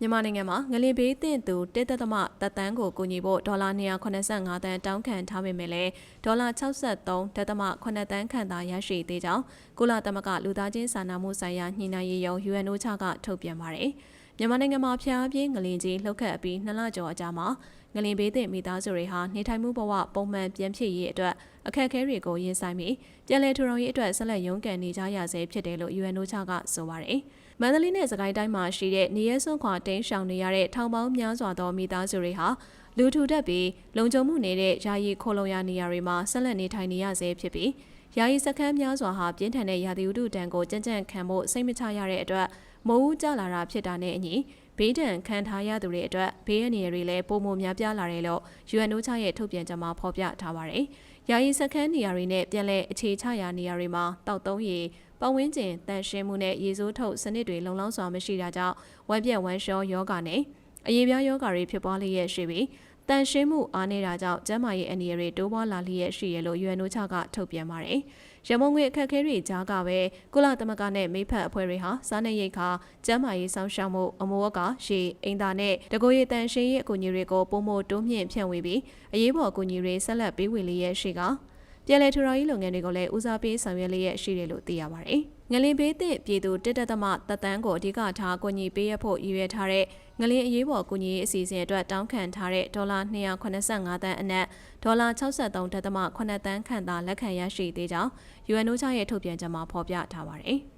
မြန်မာနိုင်ငံမှာငလင်ဘေးသင့်သူတစ်သက်သမသက်တမ်းကိုကူညီဖို့ဒေါ်လာ285တန်းတောင်းခံထားပေမဲ့လည်းဒေါ်လာ63တက်သမ9တန်းခန့်သာရရှိသေးကြောင်းကုလသမဂ္ဂလူသားချင်းစာနာမှုဆိုင်ရာညှိနှိုင်းရေးရုံး UNOCHA ကထုတ်ပြန်ပါတယ်။ မြန်မာနိုင်ငံမှာဖျားပြင်းငလင်ကြီးလှုပ်ခတ်ပြီးနှစ်လကျော်အကြာမှာငလင်ဘေးသင့်မိသားစုတွေဟာနေထိုင်မှုဘဝပုံမှန်ပြန်ဖြစ်ရေးအတွက်အခက်အခဲတွေကိုရင်ဆိုင်ပြီးပြည်내ထူထောင်ရေးအတွက်ဆက်လက်ရုန်းကန်နေကြရဆဲဖြစ်တယ်လို့ UNOCHA ကဆိုပါတယ်။မန္တလေးနဲ့စကိုင်းတိုင်းမှာရှိတဲ့နေရဲစွန့်ခွာတင်းရှောင်နေရတဲ့ထောင်ပေါင်းများစွာသောမိသားစုတွေဟာ လူထူထပ်ပြီးလုံခြုံမှုနေတဲ့ယာယီခိုလုံရနေရာတွေမှာဆက်လက်နေထိုင်နေရဆဲဖြစ်ပြီးယာယီစခန်းများစွာဟာပြင်းထန်တဲ့ရာသီဥတုတံကိုကြံ့ကြံ့ခံဖို့စိတ်မချရတဲ့အတွက်မိုးဦးကျလာတာဖြစ်တာနဲ့အညီဘေးဒဏ်ခံထားရသူတွေအတွက်ဘေးအန္တရာယ်တွေလည်းပုံမများပြားလာတယ်လို့ UNOCHA ရဲ့ထုတ်ပြန်ချက်မှာဖော်ပြထားပါတယ်။ယာယီစခန်းနေရာတွေနဲ့ပြန်လည်အခြေချရာနေရာတွေမှာတောက်သုံးရေပတ်ဝန်းကျင်တန်ရှင်းမှုနဲ့ရေစိုးထုတ်စနစ်တွေလုံလောက်စွာမရှိတာကြောင့်ဝမ်းပြက်ဝမ်းလျှောယောဂနဲ့ အရေးပြားယောဂတွေဖြစ်ပွားလျက်ရှိပြီးတန်ရှင်းမှုအားနေတာကြောင့်ကျန်းမာရေးအနေတွေတိုးပွားလာလျက်ရှိရလို့ UNOCHA ကထုတ်ပြန်ပါတယ်။ရမုံငွေအခက်အခဲတွေကြားကပဲကုလသမဂ္ဂနဲ့မိဖက်အဖွဲ့တွေဟာစားနပ်ရိက္ခာကျန်းမာရေးစောင့်ရှောက်မှုအမိုးအကာရေအင်တာနဲ့တကိုယ်ရည်တန်ရှင်းရေးအကူအညီတွေကိုပုံမတိုးမြင့်ဖြန့်ဝေပြီးအရေးပေါ်အကူအညီတွေဆက်လက်ပေးဝေလျက်ရှိက ပြည်လဲထူထောင်ရေးလုပ်ငန်းတွေကိုလည်းဦးစားပေးဆောင်ရွက်လျက်ရှိတယ်လို့သိရပါတယ်။ငလင်ဘေးသင့်ပြည်သူတစ်တက်သမတပ်တန်းကိုအဓိကထားကူညီပေးရဖို့ရည်ရွယ်ထားတဲ့ငလင်အရေးပေါ်ကူညီရေးအစီအစဉ်အတွက်တောင်းခံထားတဲ့ဒေါ်လာ285တန်းအနက်ဒေါ်လာ63.8တန်းခန့်သာလက်ခံရရှိသေးကြောင်း UNOCHA ရဲ့ထုတ်ပြန်ချက်မှာဖော်ပြထားပါတယ်။